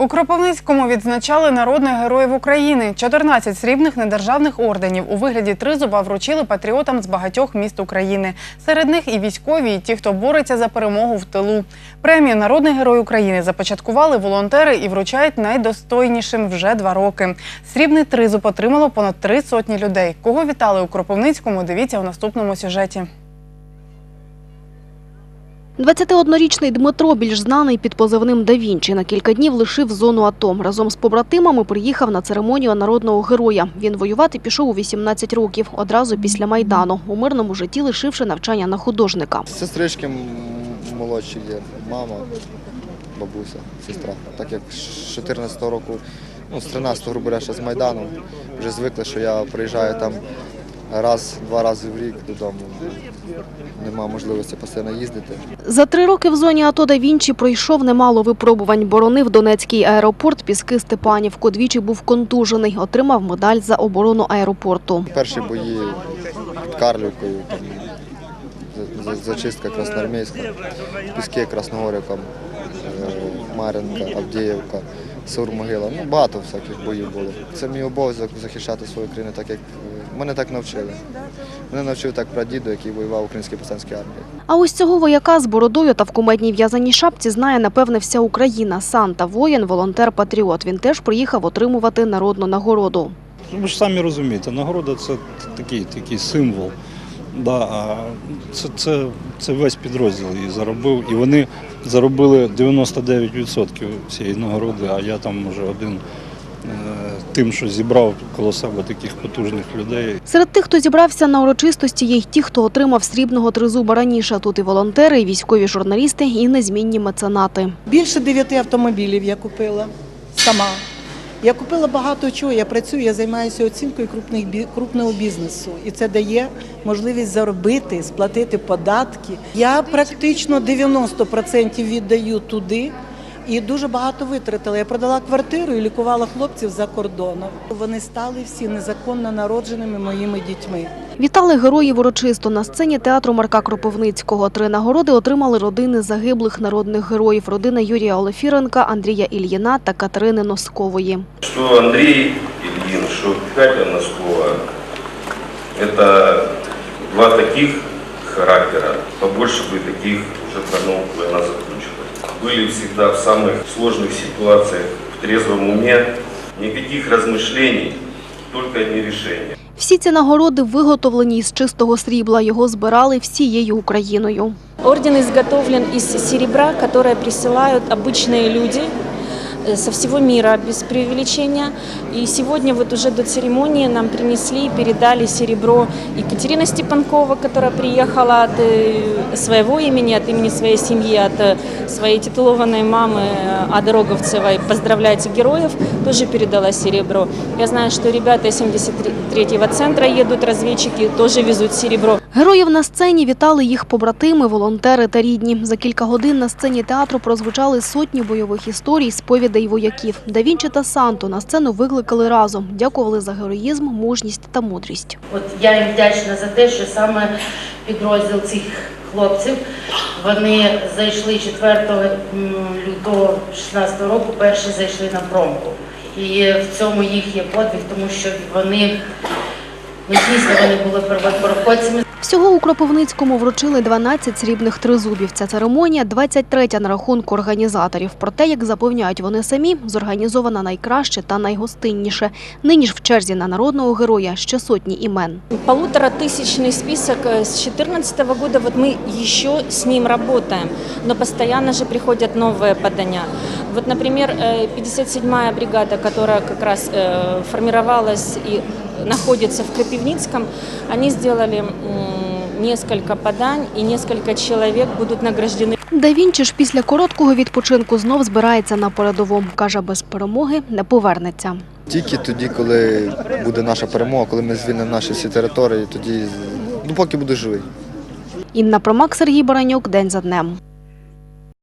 У Кропивницькому відзначали народних героїв України. 14 срібних недержавних орденів у вигляді тризуба вручили патріотам з багатьох міст України. Серед них і військові, і ті, хто бореться за перемогу в тилу. Премію Народний герой України започаткували волонтери і вручають найдостойнішим вже два роки. Срібний тризуб отримало понад три сотні людей. Кого вітали у Кропивницькому? Дивіться у наступному сюжеті. 21-річний Дмитро, більш знаний під позивним «Да Вінчі», на кілька днів лишив зону АТО. Разом з побратимами приїхав на церемонію народного героя. Він воювати пішов у 18 років, одразу після Майдану, у мирному житті лишивши навчання на художника. Сестрички молодші є, мама, бабуся, сестра. Так як з 14-го року, ну, з 13-го, грубо говоря, ще з Майдану, вже звикли, що я приїжджаю там раз-два рази в рік додому. Нема можливості постійно їздити. За три роки в зоні АТО «Да Вінчі» пройшов немало випробувань. Боронив Донецький аеропорт, Піски Степанівку. Двічі був контужений, отримав медаль за оборону аеропорту. Перші бої під Карлівкою, зачистка Красноармійська, Піски Красногорівка, Мар'їнка, Авдіївка, Саур-Могила. Ну, багато всяких боїв було. Це мій обов'язок захищати свою країну, так як е, мене так навчили. Мене навчив так прадіду, який воював в українській повстанській армії. А ось цього вояка з бородою та в кумедній в'язаній шапці знає, напевне, вся Україна. Санта, воїн, волонтер, патріот. Він теж приїхав отримувати народну нагороду. Ну, Ви ж самі розумієте, нагорода це такий, такий символ. Да, це, це, це весь підрозділ її заробив. І вони заробили 99% цієї нагороди, а я там може один е, тим, що зібрав коло себе таких потужних людей. Серед тих, хто зібрався на урочистості, є й ті, хто отримав срібного тризуба раніше. Тут і волонтери, і військові журналісти, і незмінні меценати. Більше дев'яти автомобілів я купила сама. Я купила багато чого. Я працюю, я займаюся оцінкою крупних крупного бізнесу, і це дає можливість заробити, сплатити податки. Я практично 90% віддаю туди. І дуже багато витратила. Я продала квартиру і лікувала хлопців за кордоном. Вони стали всі незаконно народженими моїми дітьми. Вітали героїв урочисто на сцені театру Марка Кропивницького. Три нагороди отримали родини загиблих народних героїв. Родина Юрія Олефіренка, Андрія Ільїна та Катерини Носкової. что Андрей Ильин, что Катя Носкова – это два таких характера. Побольше бы таких уже давно война закончилась. Были всегда в самых сложных ситуациях в трезвом уме. Никаких размышлений, только одни решения. Всі ці нагороди виготовлені із чистого срібла. Його збирали всією Україною. Орден изготовлен из серебра, которое присылают обычные люди э, со всего мира без преувеличения. И сегодня вот уже до церемонии нам принесли и передали серебро Екатерина Степанкова, которая приехала от э, своего имени, от имени своей семьи, от э, своей титулованной мамы э, Ады Роговцевой. Поздравляйте героев, тоже передала серебро. Я знаю, что ребята из 73-го центра едут, разведчики, тоже везут серебро. Героїв на сцені вітали їх побратими, волонтери та рідні. За кілька годин на сцені театру прозвучали сотні бойових історій, сповідей вояків. Да Вінчі та Санту на сцену викликали разом. Дякували за героїзм, мужність та мудрість. От я їм вдячна за те, що саме підрозділ цих хлопців вони зайшли 4 лютого 16 року, перші зайшли на промку. І в цьому їх є подвиг, тому що вони ну, дійсно вони були первопроходцями. Всього у Кропивницькому вручили 12 срібних тризубів. Ця церемонія 23-я на рахунку організаторів. Проте, як запевняють вони самі, зорганізована найкраще та найгостинніше. Нині ж в черзі на народного героя ще сотні імен. Полуторатысячный список э, с 2014 года, вот мы еще с ним работаем, но постоянно же приходят новые подания. Вот, например, э, 57-я бригада, которая как раз э, формировалась и находится в Крапивницком, они сделали м, несколько поданий, и несколько человек будут награждены Да Вінчі ж після короткого відпочинку знов збирається на передову. Каже, без перемоги не повернеться. Тільки тоді, коли буде наша перемога, коли ми звільнимо наші всі території, тоді, ну поки буду живий. Інна Промак, Сергій Баранюк. День за днем.